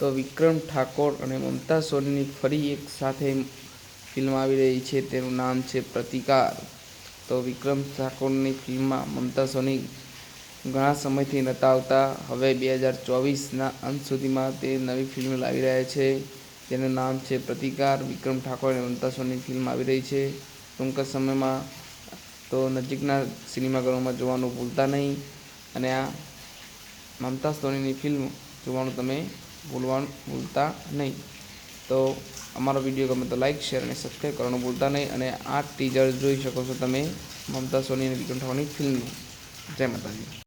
તો વિક્રમ ઠાકોર અને મમતા સોનીની ફરી એક સાથે ફિલ્મ આવી રહી છે. તેનું નામ છે પ્રતિકાર. તો વિક્રમ ઠાકોરની ફિલ્મમાં મમતા સોની ઘણા સમયથી નહોતા આવતા હવે બે હજાર ચોવીસના અંત સુધીમાં તે નવી ફિલ્મ લાવી રહ્યા છે. તેનું નામ છે પ્રતિકાર. વિક્રમ ઠાકોર અને મમતા સોની ફિલ્મ આવી રહી છે. ટૂંક સમયમાં તો નજીકના સિનેમાઘરોમાં જોવાનું ભૂલતા નહીં. અને આ મમતા સોનીની ફિલ્મ જોવાનું તમે ભૂલવાનું ભૂલતા નહીં. તો અમારો વીડિયો ગમે તો લાઇક શેર અને સબસ્ક્રાઈબ કરવાનું ભૂલતા નહીં અને આ ટીઝર જોઈ શકો છો તમે મમતા સોની અને વિક્રમ ઠાકોરની ફિલ્મનું. જય માતાજી.